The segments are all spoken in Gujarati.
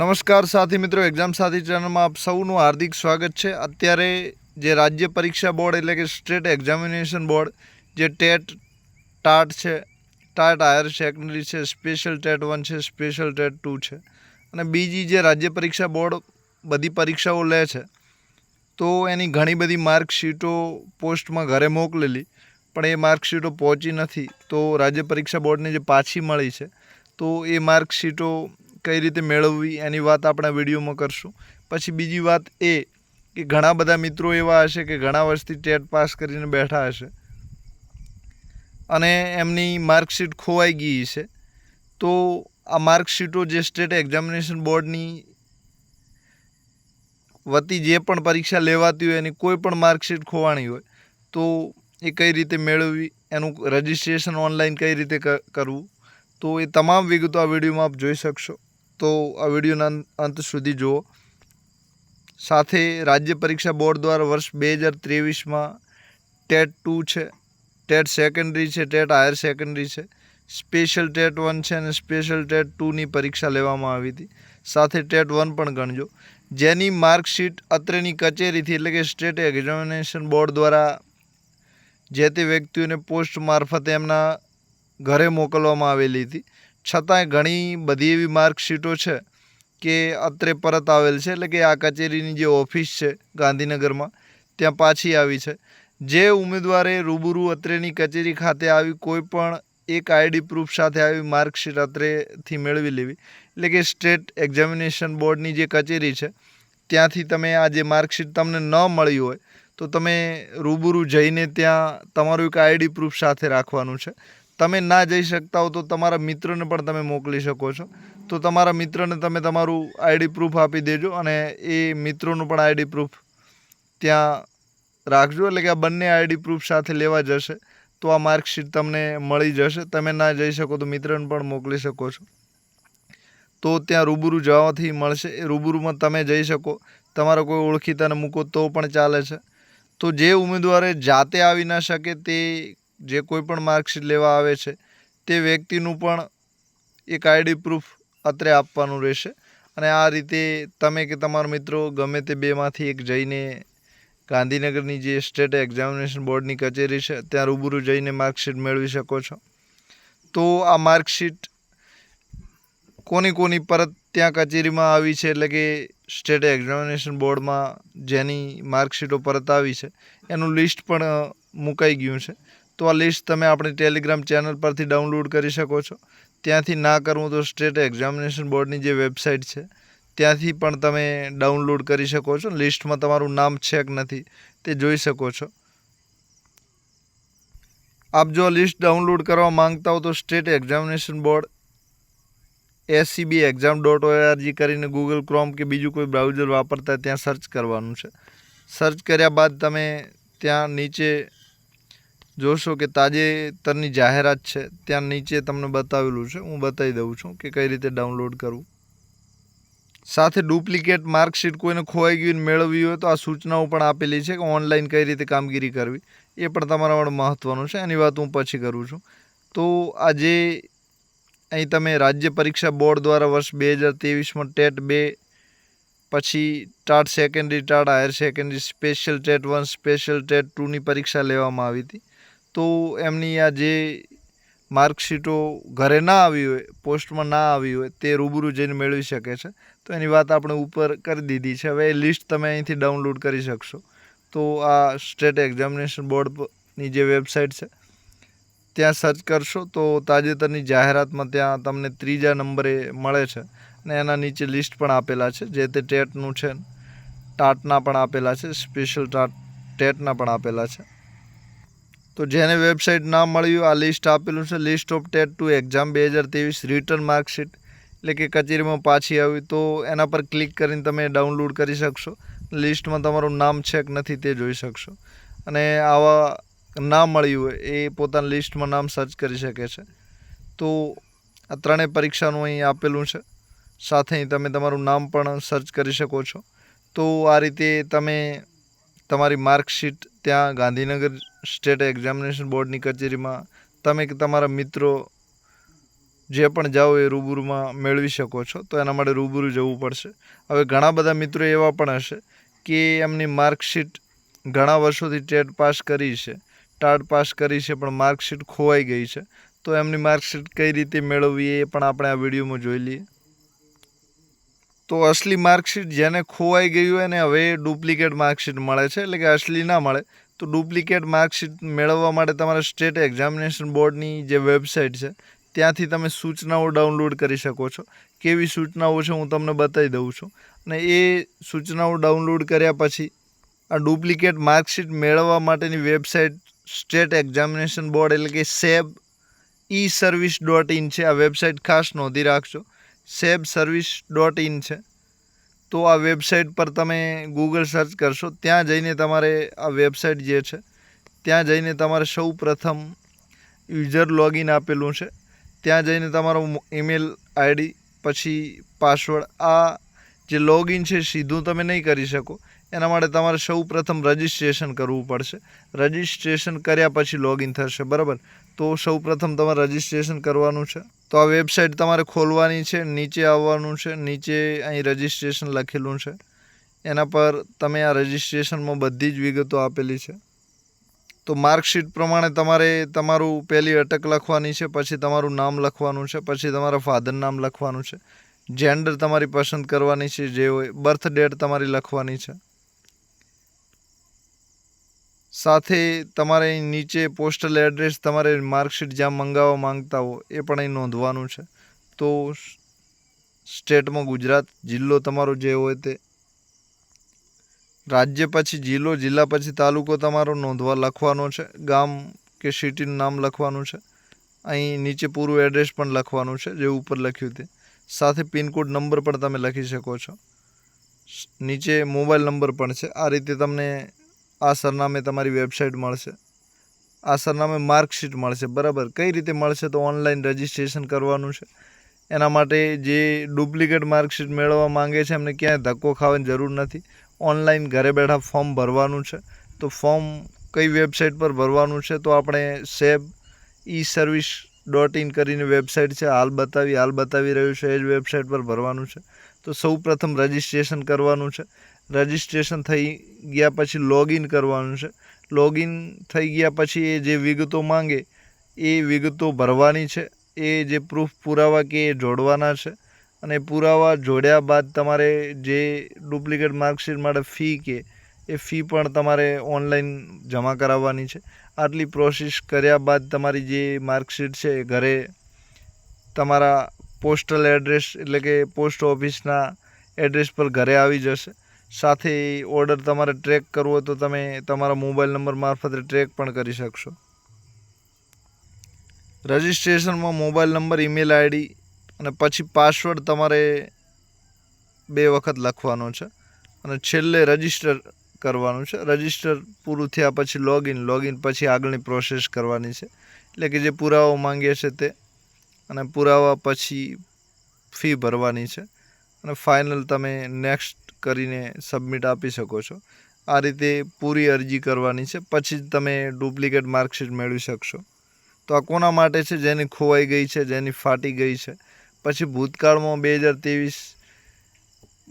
નમસ્કાર સાથી મિત્રો એક્ઝામ સાથી ચેનલમાં આપ સૌનું હાર્દિક સ્વાગત છે. અત્યારે જે રાજ્ય પરીક્ષા બોર્ડ એટલે કે સ્ટેટ એક્ઝામિનેશન બોર્ડ, જે ટેટ ટાટ છે, ટાટ હાયર સેકન્ડરી છે, સ્પેશિયલ ટેટ વન છે, સ્પેશિયલ ટેટ ટુ છે અને બીજી જે રાજ્ય પરીક્ષા બોર્ડ બધી પરીક્ષાઓ લે છે. તો એની ઘણી બધી માર્કશીટો પોસ્ટમાં ઘરે મોકલેલી, પણ એ માર્કશીટો પહોંચી નથી. તો રાજ્ય પરીક્ષા બોર્ડને જે પાછી મળી છે, તો એ માર્કશીટો કઈ રીતે મેળવવી એની વાત આપણા વિડીયોમાં કરશું. પછી બીજી વાત એ કે ઘણા બધા મિત્રો એવા હશે કે ઘણા વર્ષથી ટેટ પાસ કરીને બેઠા હશે અને એમની માર્કશીટ ખોવાઈ ગઈ છે. તો આ માર્કશીટો જે સ્ટેટ એક્ઝામિનેશન બોર્ડની વતી જે પણ પરીક્ષા લેવાતી હોય એની કોઈ પણ માર્કશીટ ખોવાણી હોય, તો એ કઈ રીતે મેળવવી, એનું રજિસ્ટ્રેશન ઓનલાઈન કઈ રીતે કરવું, તો એ તમામ વિગતો આ વિડીયોમાં આપ જોઈ શકશો. તો આ વિડીયોના અંત- સુધી જુઓ. સાથે રાજ્ય પરીક્ષા બોર્ડ દ્વારા વર્ષ બે હજાર ત્રેવીસમાં ટેટ ટુ છે, ટેટ સેકન્ડરી છે, ટેટ હાયર સેકન્ડરી છે. સ્પેશિયલ ટેટ વન છે અને સ્પેશિયલ ટેટ ટુની પરીક્ષા લેવામાં આવી હતી. સાથે ટેટ વન પણ ગણજો. જેની માર્કશીટ અત્રેની કચેરીથી એટલે કે સ્ટેટ એક્ઝામિનેશન બોર્ડ દ્વારા જે તે વ્યક્તિઓને પોસ્ટ મારફતે એમના ઘરે મોકલવામાં આવેલી હતી. છતાંય ઘણી બધી એવી માર્કશીટો છે કે અત્રે પરત આવેલ છે, એટલે કે આ કચેરીની જે ઓફિસ છે ગાંધીનગરમાં, ત્યાં પાછી આવી છે. જે ઉમેદવારે રૂબરૂ અત્રેની કચેરી ખાતે આવી કોઈ પણ એક આઈડી પ્રૂફ સાથે આવી માર્કશીટ અત્રેથી મેળવી લેવી. એટલે કે સ્ટેટ એક્ઝામિનેશન બોર્ડની જે કચેરી છે, ત્યાંથી તમે આ જે માર્કશીટ તમને ન મળી હોય, તો તમે રૂબરૂ જઈને ત્યાં તમારું એક આઈડી પ્રૂફ સાથે રાખવાનું છે. તમે ના જઈ શકતા હો તો તમારા મિત્રને પણ તમે મોકલી શકો છો. તો તમારા મિત્રને તમે તમારું આઈડી પ્રૂફ આપી દેજો અને એ મિત્રોનું પણ આઈડી પ્રૂફ ત્યાં રાખજો. એટલે કે આ બંને આઈડી પ્રૂફ સાથે લેવા જશે. તો આ માર્કશીટ તમને મળી જશે. તમે ના જઈ શકો તો મિત્રને પણ મોકલી શકો છો. તો ત્યાં રૂબરૂ જવાથી મળશે. એ રૂબરૂમાં તમે જઈ શકો. તમારા કોઈ ઓળખીતાને મૂકો તો પણ ચાલે છે. તો જે ઉમેદવારે જાતે આવી ના શકે તે જે કોઈ પણ માર્કશીટ લેવા આવે છે, તે વ્યક્તિનું પણ એક આઈડી પ્રૂફ અત્રે આપવાનું રહેશે. અને આ રીતે તમે કે તમારા મિત્રો ગમે તે બેમાંથી એક જઈને ગાંધીનગરની જે સ્ટેટ એક્ઝામિનેશન બોર્ડની કચેરી છે, ત્યાં રૂબરૂ જઈને માર્કશીટ મેળવી શકો છો. તો આ માર્કશીટ કોની કોની પરત ત્યાં કચેરીમાં આવી છે, એટલે કે સ્ટેટ એક્ઝામિનેશન બોર્ડમાં જેની માર્કશીટો પરત આવી છે, એનું લિસ્ટ પણ મુકાઈ ગયું છે. તો આ લિસ્ટ તમે આપણી ટેલિગ્રામ ચેનલ પરથી ડાઉનલોડ કરી શકો છો. ત્યાંથી ના કરવું તો સ્ટેટ એક્ઝામિનેશન બોર્ડની જે વેબસાઇટ છે, ત્યાંથી પણ તમે ડાઉનલોડ કરી શકો છો. લિસ્ટમાં તમારું નામ છે કે નથી, તે જોઈ શકો છો. આપ જો લિસ્ટ ડાઉનલોડ કરવા માંગતા હો તો state examination board SCB exam dot ORG કરીને ગૂગલ ક્રોમ કે બીજું કોઈ બ્રાઉઝર વાપરતા ત્યાં સર્ચ કરવાનું છે. સર્ચ કર્યા બાદ તમે ત્યાં નીચે જોશો કે તાજેતરની જાહેરાત છે. ત્યાં નીચે તમને બતાવેલું છે. હું બતાવી દઉં છું કે કઈ રીતે ડાઉનલોડ કરવું. સાથે ડુપ્લિકેટ માર્કશીટ કોઈને ખોવાઈ ગયું મેળવવી હોય તો આ સૂચનાઓ પણ આપેલી છે કે ઓનલાઈન કઈ રીતે કામગીરી કરવી. એ પણ તમારા માટે મહત્ત્વનું છે. એની વાત હું પછી કરું છું. તો આ જે અહીં તમે રાજ્ય પરીક્ષા બોર્ડ દ્વારા વર્ષ બે હજાર ત્રેવીસમાં ટેટ બે, પછી TAT secondary TAT higher secondary special TET one special TET ટુની પરીક્ષા લેવામાં આવી હતી. તો એમની આ જે માર્કશીટો ઘરે ના આવી હોય, પોસ્ટમાં ના આવી હોય, તે રૂબરૂ જઈને મેળવી શકે છે. તો એની વાત આપણે ઉપર કરી દીધી છે. હવે એ લિસ્ટ તમે અહીંથી ડાઉનલોડ કરી શકશો. તો આ સ્ટેટ એક્ઝામિનેશન બોર્ડની જે વેબસાઇટ છે, ત્યાં સર્ચ કરશો તો તાજેતરની જાહેરાતમાં ત્યાં તમને ત્રીજા નંબરે મળે છે. અને એના નીચે લિસ્ટ પણ આપેલા છે, જે તે ટેટનું છે. ટાટના પણ આપેલા છે, સ્પેશિયલ ટાટ ટેટના પણ આપેલા છે. તો જેને વેબસાઇટ ના મળ્યું, આ લિસ્ટ આપેલું છે. List of TET two exam બે હજાર ત્રેવીસ રિટર્ન માર્કશીટ. એટલે કે કચેરીમાં પાછી આવી. તો એના પર ક્લિક કરીને તમે ડાઉનલોડ કરી શકશો. લિસ્ટમાં તમારું નામ છે કે નથી, તે જોઈ શકશો. અને આવા ના મળ્યું હોય, એ પોતાના લિસ્ટમાં નામ સર્ચ કરી શકે છે. તો આ ત્રણેય પરીક્ષાનું અહીં આપેલું છે. સાથે તમે તમારું નામ પણ સર્ચ કરી શકો છો. તો આ રીતે તમે તમારી માર્કશીટ ત્યાં ગાંધીનગર સ્ટેટ એક્ઝામિનેશન બોર્ડની કચેરીમાં તમે કે તમારા મિત્રો જે પણ જાઓ એ રૂબરૂમાં મેળવી શકો છો. તો એના માટે રૂબરૂ જવું પડશે. હવે ઘણા બધા મિત્રો એવા પણ હશે કે એમની માર્કશીટ ઘણા વર્ષોથી ટેટ પાસ કરી છે. ટાટ પાસ કરી છે, પણ માર્કશીટ ખોવાઈ ગઈ છે. તો એમની માર્કશીટ કઈ રીતે મેળવવી એ પણ આપણે આ વિડીયોમાં જોઈ લઈએ. તો અસલી માર્કશીટ જેને ખોવાઈ ગયું હોય ને હવે ડુપ્લિકેટ માર્કશીટ મળે છે, એટલે કે અસલી ના મળે. તો ડુપ્લિકેટ માર્કશીટ મેળવવા માટે તમારે સ્ટેટ એક્ઝામિનેશન બોર્ડની જે વેબસાઇટ છે, ત્યાંથી તમે સૂચનાઓ ડાઉનલોડ કરી શકો છો. કેવી સૂચનાઓ છે હું તમને બતાવી દઉં છું. અને એ સૂચનાઓ ડાઉનલોડ કર્યા પછી આ ડુપ્લિકેટ માર્કશીટ મેળવવા માટેની વેબસાઇટ સ્ટેટ એક્ઝામિનેશન બોર્ડ એટલે કે SEB e service dot in છે. આ વેબસાઇટ ખાસ નોંધી રાખજો. સેબ સર્વિસ ડોટ ઇન છે. તો આ વેબસાઇટ પર તમે ગૂગલ સર્ચ કરશો, ત્યાં જઈને તમારે આ વેબસાઇટ જે છે, ત્યાં જઈને તમારે સૌ પ્રથમ યુઝર લોગિન આપેલું છે. ત્યાં જઈને તમારો ઈમેલ આઈડી પછી પાસવર્ડ આ જે લોગિન છે, સીધું તમે નહીં કરી શકો. એના માટે તમારે સૌ પ્રથમ રજિસ્ટ્રેશન કરવું પડશે. રજિસ્ટ્રેશન કર્યા પછી લોગિન થશે, બરાબર? તો સૌ પ્રથમ તમારે રજિસ્ટ્રેશન કરવાનું છે. તો આ વેબસાઇટ તમારે ખોલવાની છે, નીચે આવવાનું છે, નીચે અહીં રજિસ્ટ્રેશન લખેલું છે. એના પર તમે આ રજિસ્ટ્રેશનમાં બધી જ વિગતો આપેલી છે. તો માર્કશીટ પ્રમાણે તમારે તમારું પહેલી અટક લખવાની છે, પછી તમારું નામ લખવાનું છે, પછી તમારા ફાધર નામ લખવાનું છે. જેન્ડર તમારી પસંદ કરવાની છે, જે હોય બર્થ ડેટ તમારી લખવાની છે. સાથે તમારે નીચે પોસ્ટલ એડ્રેસ તમારે માર્કશીટ જ્યાં મંગાવવા માંગતા હો, એ પણ અહીં નોંધવાનું છે. તો સ્ટેટમાં ગુજરાત જિલ્લો તમારો જે હોય તે. રાજ્ય પછી જિલ્લો, જિલ્લા પછી તાલુકો તમારો નોંધવા લખવાનો છે. ગામ કે સિટીનું નામ લખવાનું છે. અહીં નીચે પૂરું એડ્રેસ પણ લખવાનું છે, જે ઉપર લખ્યું તે. સાથે પિનકોડ નંબર પણ તમે લખી શકો છો. નીચે મોબાઈલ નંબર પણ છે. આ રીતે તમને આ સરનામે તમારી વેબસાઇટ મળશે. આ સરનામે માર્કશીટ મળશે. બરાબર? કઈ રીતે મળશે તો ઓનલાઈન રજિસ્ટ્રેશન કરવાનું છે. એના માટે જે ડુપ્લિકેટ માર્કશીટ મેળવવા માંગે છે, એમને ક્યાંય ધક્કો ખાવાની જરૂર નથી. ઓનલાઈન ઘરે બેઠા ફોર્મ ભરવાનું છે. તો ફોર્મ કઈ વેબસાઇટ પર ભરવાનું છે તો આપણે SEB e service dot in કરીને વેબસાઇટ છે, હાલ બતાવી હાલ બતાવી રહ્યું છે, એ જ વેબસાઇટ પર ભરવાનું છે. તો સૌ પ્રથમ રજિસ્ટ્રેશન કરવાનું છે. રજિસ્ટ્રેશન થઈ ગયા પછી લોગિન કરવાનું છે. લોગિન થઈ ગયા પછી એ જે વિગતો માંગે, એ વિગતો ભરવાની છે. એ જે પ્રૂફ પુરાવા કે એ જોડવાના છે. અને પુરાવા જોડ્યા બાદ તમારે જે ડુપ્લિકેટ માર્કશીટ માટે ફી કે, એ ફી પણ તમારે ઓનલાઈન જમા કરાવવાની છે. આટલી પ્રોસેસ કર્યા બાદ તમારી જે માર્કશીટ છે ઘરે તમારા પોસ્ટલ એડ્રેસ એટલે કે પોસ્ટ ઓફિસના એડ્રેસ પર ઘરે આવી જશે. સાથે ઓર્ડર તમારે ટ્રેક કરવો તો તમે તમારા મોબાઈલ નંબર મારફતે ટ્રેક પણ કરી શકશો. રજિસ્ટ્રેશનમાં મોબાઈલ નંબર, ઈમેલ આઈડી અને પછી પાસવર્ડ તમારે બે વખત લખવાનો છે. અને છેલ્લે રજિસ્ટર કરવાનું છે. રજિસ્ટર પૂરું થયા પછી લોગિન લોગિન પછી આગળની પ્રોસેસ કરવાની છે. એટલે કે જે પુરાવો માંગે છે તે. અને પુરાવા પછી ફી ભરવાની છે. અને ફાઇનલ તમે નેક્સ્ટ કરીને સબમિટ આપી શકો છો. આ રીતે પૂરી અરજી કરવાની છે. પછી જ તમે ડુપ્લિકેટ માર્કશીટ મેળવી શકશો. તો આ કોના માટે છે? જેની ખોવાઈ ગઈ છે, જેની ફાટી ગઈ છે. પછી ભૂતકાળમાં બે હજાર ત્રેવીસ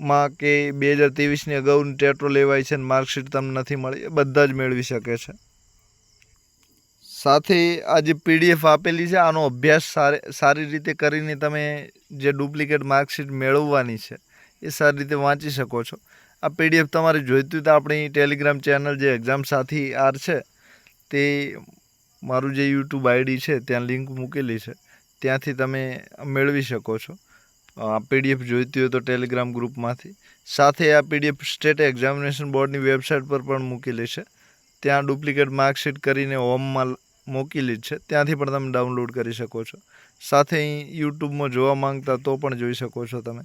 માં કે બે હજાર ત્રેવીસની અગાઉની ટેટો લેવાય છે અને માર્કશીટ તમને નથી મળી, એ બધા જ મેળવી શકે છે. સાથે આ જે પીડીએફ આપેલી છે, આનો અભ્યાસ સારી રીતે કરીને તમે જે ડુપ્લિકેટ માર્કશીટ મેળવવાની છે, એ સારી રીતે વાંચી શકો છો. આ પીડીએફ તમારે જોઈતું તો આપણી ટેલિગ્રામ ચેનલ જે એક્ઝામ સાથી આર છે, તે મારું જે યુટ્યુબ આઈડી છે, ત્યાં લિંક મૂકેલી છે, ત્યાંથી તમે મેળવી શકો છો. આ પીડીએફ જોઈતી હોય તો ટેલિગ્રામ ગ્રુપમાંથી. સાથે આ પીડીએફ સ્ટેટ એક્ઝામિનેશન બોર્ડની વેબસાઇટ પર પણ મૂકેલી છે. ત્યાં ડુપ્લિકેટ માર્કશીટ કરીને હોમમાં મૂકેલી છે. ત્યાંથી પણ તમે ડાઉનલોડ કરી શકો છો. સાથે અહીં યુટ્યુબમાં જોવા માંગતા તો પણ જોઈ શકો છો તમે.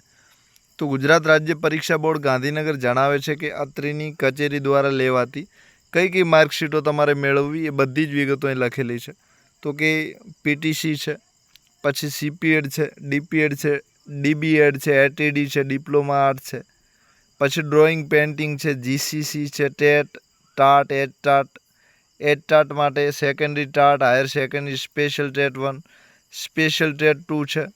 તો ગુજરાત રાજ્ય પરીક્ષા બોર્ડ ગાંધીનગર જણાવે છે કે અત્રિની કચેરી દ્વારા લેવાતી કઈ કઈ માર્કશીટો તમારે મેળવવી એ બધી જ વિગતો અહીં લખેલી છે. તો કે પીટીસી છે, પછી સીપીએડ છે ડીપીએડ છે ડીબીએડ છે એટીડી છે ડિપ્લોમા આર્ટ છે. પછી ડ્રોઈંગ પેઇન્ટિંગ છે જીસીસી છે TET TAT at TAT at TAT માટે secondary TAT higher secondary special TET one special TET two છે.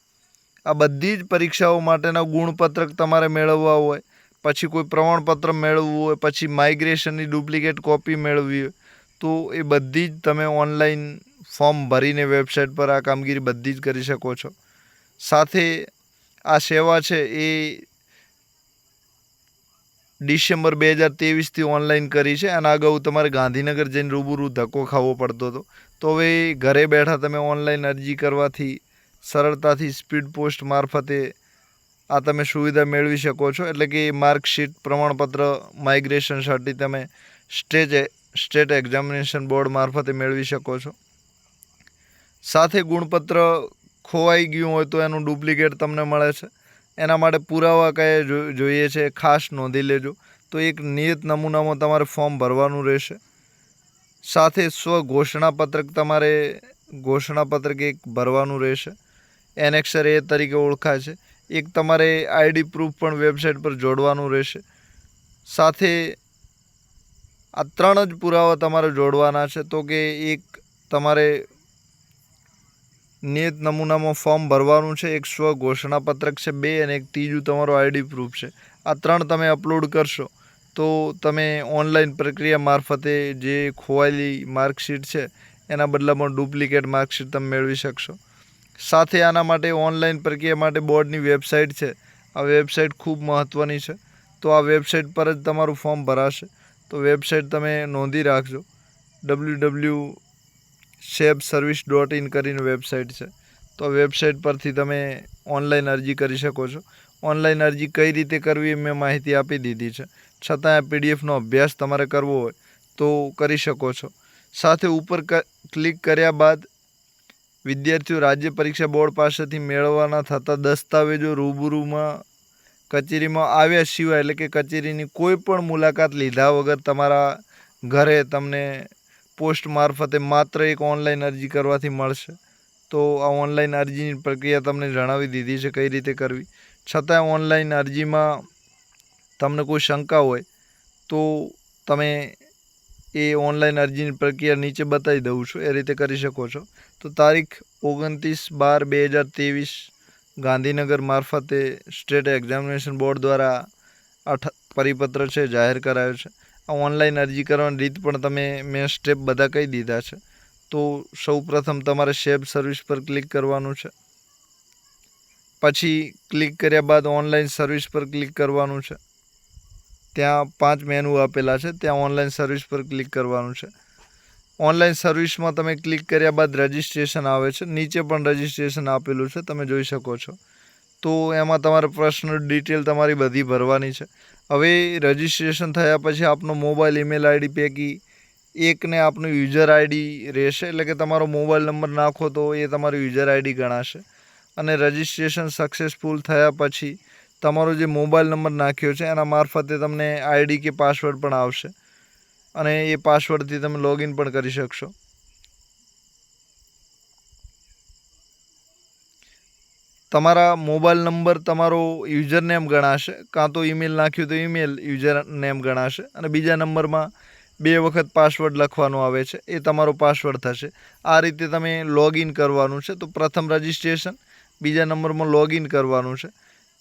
આ બધી જ પરીક્ષાઓ માટેના ગુણપત્રક તમારે મેળવવા હોય. પછી કોઈ પ્રમાણપત્ર મેળવવું હોય, પછી માઇગ્રેશનની ડુપ્લિકેટ કોપી મેળવવી હોય, તો એ બધી જ તમે ઓનલાઈન ફોર્મ ભરીને વેબસાઇટ પર આ કામગીરી બધી જ કરી શકો છો. સાથે આ સેવા છે એ ડિસેમ્બર બે હજાર ત્રેવીસથી ઓનલાઈન કરી છે. અને અગાઉ તમારે ગાંધીનગર જઈને રૂબરૂ ધક્કો ખાવો પડતો હતો. તો હવે ઘરે બેઠા તમે ઓનલાઈન અરજી કરવાથી સરળતાથી સ્પીડ પોસ્ટ મારફતે આ તમે સુવિધા મેળવી શકો છો. એટલે કે માર્કશીટ, પ્રમાણપત્ર, માઇગ્રેશન સર્ટી તમે સ્ટેજ સ્ટેટ એક્ઝામિનેશન બોર્ડ મારફતે મેળવી શકો છો. સાથે ગુણપત્ર ખોવાઈ ગયું હોય તો એનું ડુપ્લિકેટ તમને મળે છે. એના માટે પુરાવા કયા જોઈએ છે, ખાસ નોંધી લેજો. તો એક નિયત નમૂનામાં તમારે ફોર્મ ભરવાનું રહેશે. સાથે સ્વ ઘોષણાપત્રક તમારે ઘોષણાપત્રક એક ભરવાનું રહેશે. એનેક્સર એ તરીકે ઓળખાય છે. એક તમારે આઈડી પ્રૂફ પણ વેબસાઇટ પર જોડવાનું રહેશે. સાથે આ ત્રણ જ પુરાવા તમારે જોડવાના છે. તો કે એક તમારે નિયત નમૂનામાં ફોર્મ ભરવાનું છે, એક સ્વ ઘોષણાપત્રક છે, બે અને એક ત્રીજું તમારો આઈડી પ્રૂફ છે. આ ત્રણ તમે અપલોડ કરશો, તો તમે ઓનલાઈન પ્રક્રિયા મારફતે જે ખોવાયેલી માર્કશીટ છે, એના બદલામાં ડુપ્લિકેટ માર્કશીટ તમે મેળવી શકશો. સાથે આના માટે ઓનલાઈન પ્રક્રિયા માટે બોર્ડની વેબસાઇટ છે. આ વેબસાઇટ ખૂબ મહત્ત્વની છે. તો આ વેબસાઇટ પર જ તમારું ફોર્મ ભરાશે. તો વેબસાઇટ તમે નોંધી રાખજો. W W SEB service dot in કરીને વેબસાઇટ છે. તો વેબસાઇટ પરથી તમે ઓનલાઈન અરજી કરી શકો છો. ઓનલાઈન અરજી કઈ રીતે કરવી મેં માહિતી આપી દીધી છે. છતાં આ પીડીએફનો અભ્યાસ તમારે કરવો હોય તો કરી શકો છો. સાથે ઉપર ક્લિક કર્યા બાદ વિદ્યાર્થીઓ રાજ્ય પરીક્ષા બોર્ડ પાસેથી મેળવવાના થતા દસ્તાવેજો રૂબરૂમાં કચેરીમાં આવ્યા સિવાય એટલે કે કચેરીની કોઈ પણ મુલાકાત લીધા વગર તમારા ઘરે તમને પોસ્ટ મારફતે માત્ર એક ઓનલાઈન અરજી કરવાથી મળશે. તો આ ઓનલાઈન અરજીની પ્રક્રિયા તમને જણાવી દીધી છે કઈ રીતે કરવી. છતાં ઓનલાઈન અરજીમાં તમને કોઈ શંકા હોય, તો તમે એ ઓનલાઈન અરજીની પ્રક્રિયા નીચે બતાવી દઉં છું, એ રીતે કરી શકો છો. તો તારીખ ઓગણત્રીસ બાર બે હજાર ત્રેવીસ, ગાંધીનગર મારફતે સ્ટેટ એક્ઝામિનેશન બોર્ડ દ્વારા આ પરિપત્ર છે, જાહેર કરાયો છે. ઓનલાઈન અરજી કરવાની રીત પણ તમે મેં સ્ટેપ બધા કહી દીધા છે. તો સૌ પ્રથમ તમારે શેબ સર્વિસ પર ક્લિક કરવાનું છે. પછી ક્લિક કર્યા બાદ ઓનલાઈન સર્વિસ પર ક્લિક કરવાનું છે. ત્યાં પાંચ મેનુ આપેલા છે, ત્યાં ઓનલાઈન સર્વિસ પર ક્લિક કરવાનું છે. ઓનલાઈન સર્વિસમાં તમે ક્લિક કર્યા બાદ રજિસ્ટ્રેશન આવે છે, નીચે પણ રજિસ્ટ્રેશન આપેલું છે, તમે જોઈ શકો છો. તો એમાં તમારે પર્સનલ ડિટેલ તમારી બધી ભરવાની છે. હવે રજિસ્ટ્રેશન થયા પછી આપનો મોબાઈલ ઈમેલ આઈડી પૈકી એકને આપનું યુઝર આઈડી રહેશે, એટલે કે તમારો મોબાઈલ નંબર નાખો તો એ તમારું યુઝર આઈડી ગણાશે. અને રજિસ્ટ્રેશન સક્સેસફુલ થયા પછી તમારો જે મોબાઈલ નંબર નાખ્યો છે, એના મારફતે તમને આઈડી કે પાસવર્ડ પણ આવશે. અને એ પાસવર્ડથી તમે લોગિન પણ કરી શકશો. તમારા મોબાઈલ નંબર તમારો યુઝર નેમ ગણાશે, કાં તો ઈમેલ નાખ્યું તો ઈમેલ યુઝર નેમ ગણાશે અને બીજા નંબરમાં બે વખત પાસવર્ડ લખવાનો આવે છે, એ તમારો પાસવર્ડ થશે. આ રીતે તમે લોગિન કરવાનું છે, તો પ્રથમ રજિસ્ટ્રેશન, બીજા નંબરમાં લોગિન કરવાનું છે.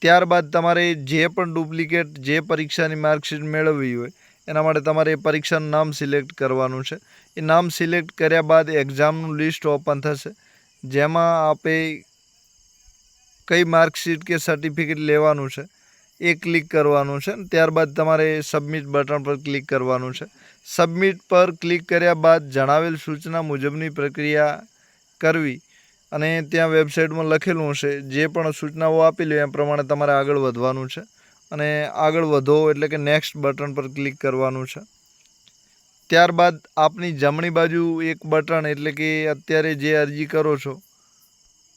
ત્યારબાદ તમારે જે પણ ડુપ્લિકેટ, જે પરીક્ષાની માર્કશીટ મેળવવી હોય, એના માટે તમારે એ પરીક્ષાનું નામ સિલેક્ટ કરવાનું છે. એ નામ સિલેક્ટ કર્યા બાદ એક્ઝામનું લિસ્ટ ઓપન થશે, જેમાં આપે કઈ માર્કશીટ કે સર્ટિફિકેટ લેવાનું છે, એ ક્લિક કરવાનું છે ત્યારબાદ તમારે સબમિટ બટન પર ક્લિક કરવાનું છે. સબમિટ પર ક્લિક કર્યા બાદ જણાવેલ સૂચના મુજબની પ્રક્રિયા કરવી અને ત્યાં વેબસાઇટમાં લખેલું હશે, જે પણ સૂચનાઓ આપેલી લે એ પ્રમાણે તમારે આગળ વધવાનું છે અને આગળ વધો એટલે કે નેક્સ્ટ બટન પર ક્લિક કરવાનું છે. ત્યારબાદ આપની જમણી બાજુ એક બટન એટલે કે અત્યારે જે અરજી કરો છો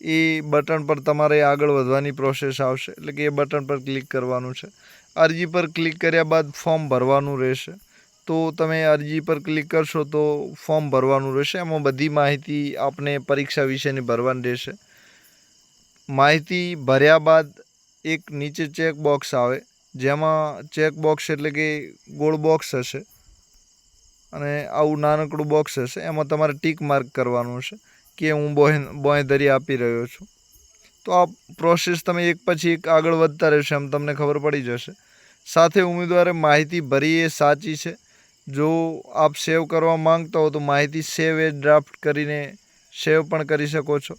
એ બટન પર તમારે આગળ વધવાની પ્રોસેસ આવશે. એટલે કે એ બટન પર ક્લિક કરવાનું છે. અરજી પર ક્લિક કર્યા બાદ ફોર્મ ભરવાનું રહેશે. તો તમે અરજી પર ક્લિક કરશો તો ફોર્મ ભરવાનું રહેશે. એમાં બધી માહિતી આપને પરીક્ષા વિશેની ભરવાની રહેશે. માહિતી ભર્યા બાદ એક નીચે ચેક બોક્સ આવે. જેમાં ચેક બોક્સ એટલે કે ગોળ બોક્સ હશે. અને આવું નાનકડું બોક્સ હશે. એમાં તમારે ટીક માર્ક કરવાનું છે કે હું બોય બોયધરી આપી રહ્યો છું. તો આ પ્રોસેસ તમે એક પછી એક આગળ વધતા રહેશો એમ તમને ખબર પડી જશે. સાથે ઉમેદવારે માહિતી ભરી એ સાચી છે. જો આપ સેવ કરવા માંગતા હો તો માહિતી સેવ એ ડ્રાફ્ટ કરીને સેવ પણ કરી શકો છો.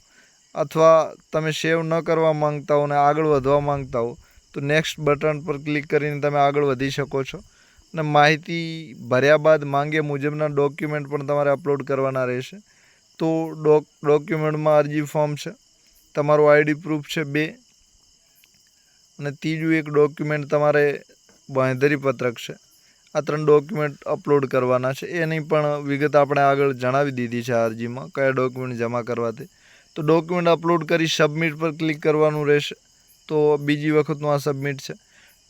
અથવા તમે સેવ ન કરવા માંગતા હો અને આગળ વધવા માંગતા હો તો નેક્સ્ટ બટન પર ક્લિક કરીને તમે આગળ વધી શકો છો. અને માહિતી ભર્યા બાદ માંગે મુજબના ડોક્યુમેન્ટ પણ તમારે અપલોડ કરવાના રહેશે. તો ડોક ડોક્યુમેન્ટમાં અરજી ફોર્મ છે, તમારું આઈડી પ્રૂફ છે બે, અને ત્રીજું એક ડોક્યુમેન્ટ તમારે બાંધરી પત્રક છે. આ ત્રણ ડોક્યુમેન્ટ અપલોડ કરવાના છે. એની પણ વિગત આપણે આગળ જણાવી દીધી છે અરજીમાં કયા ડોક્યુમેન્ટ જમા કરવા તે તો ડોક્યુમેન્ટ અપલોડ કરી સબમિટ પર ક્લિક કરવાનું રહેશે. તો બીજી વખતનું આ સબમિટ છે.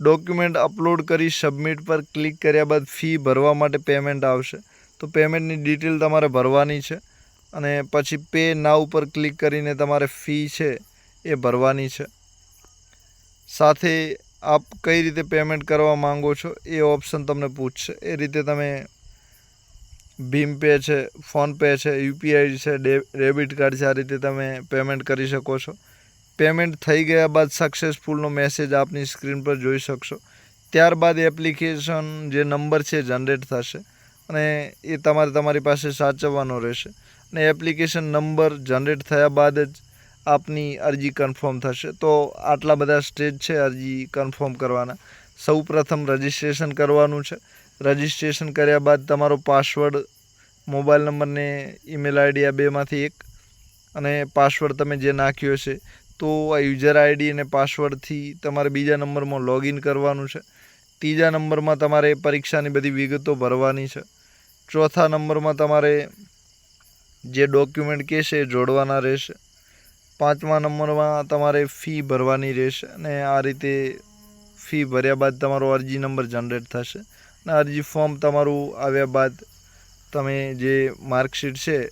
ડોક્યુમેન્ટ અપલોડ કરી સબમિટ પર ક્લિક કર્યા બાદ ફી ભરવા માટે પેમેન્ટ આવશે. તો પેમેન્ટની ડિટેલ તમારે ભરવાની છે. અને પછી પે નાવ પર ક્લિક કરીને તમારે ફી છે એ ભરવાની છે. સાથે આપ કઈ રીતે પેમેન્ટ કરવા માંગો છો એ ઓપ્શન તમને પૂછશે. એ રીતે તમે ભીમ પે છે ફોનપે છે, યુપીઆઈ છે ડેબિટ કાર્ડ છે, આ રીતે તમે પેમેન્ટ કરી શકો છો. પેમેન્ટ થઈ ગયા બાદ સક્સેસફુલનો મેસેજ આપની સ્ક્રીન પર જોઈ શકશો. ત્યારબાદ એપ્લિકેશન જે નંબર છે જનરેટ થશે અને એ તમારે તમારી પાસે સાચવવાનો રહેશે. અને એપ્લિકેશન નંબર જનરેટ થયા બાદ જ આપની અરજી કન્ફર્મ થશે. તો આટલા બધા સ્ટેજ છે અરજી કન્ફર્મ કરવાના. સૌ પ્રથમ રજિસ્ટ્રેશન કરવાનું છે. રજિસ્ટ્રેશન કર્યા બાદ તમારો પાસવર્ડ મોબાઈલ નંબરને ઈમેલ આઈડી આ બેમાંથી એક અને પાસવર્ડ તમે જે નાખ્યો છે, તો આ યુઝર આઈડી અને પાસવર્ડથી તમારે બીજા નંબરમાં લોગિન કરવાનું છે. ત્રીજા નંબરમાં તમારે પરીક્ષાની બધી વિગતો ભરવાની છે. ચોથા નંબરમાં તમારે જે ડોક્યુમેન્ટ કહેશે એ જોડવાના રહેશે. પાંચમા નંબરમાં તમારે ફી ભરવાની રહેશે અને આ રીતે ફી ભર્યા બાદ તમારો અરજી નંબર જનરેટ થશે. અને અરજી ફોર્મ તમારું આવ્યા બાદ તમે જે માર્કશીટ છે,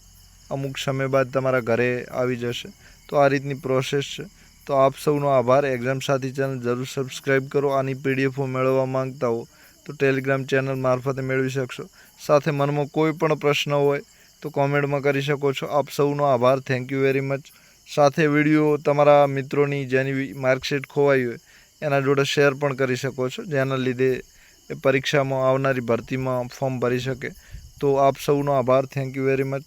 અમુક સમય બાદ તમારા ઘરે આવી જશે. તો આ રીતની પ્રોસેસ છે. તો આપ સૌનો આભાર. એક્ઝામ સાથી ચેનલ જરૂર સબસ્ક્રાઈબ કરો. આની પીડીએફો મેળવવા માંગતા હો તો ટેલિગ્રામ ચેનલ મારફતે મેળવી શકશો. સાથે મનમાં કોઈ પણ પ્રશ્ન હોય તો કોમેન્ટમાં કરી શકો છો. આપ સૌનો આભાર. થેન્ક યુ વેરી મચ સાથે વીડિયો તમારા મિત્રોની જેની માર્કશીટ ખોવાઈ હોય, એના જોડે શેર પણ કરી શકો છો. જેના લીધે એ પરીક્ષામાં આવનારી ભરતીમાં ફોર્મ ભરી શકે. તો આપ સૌનો આભાર. Thank you very much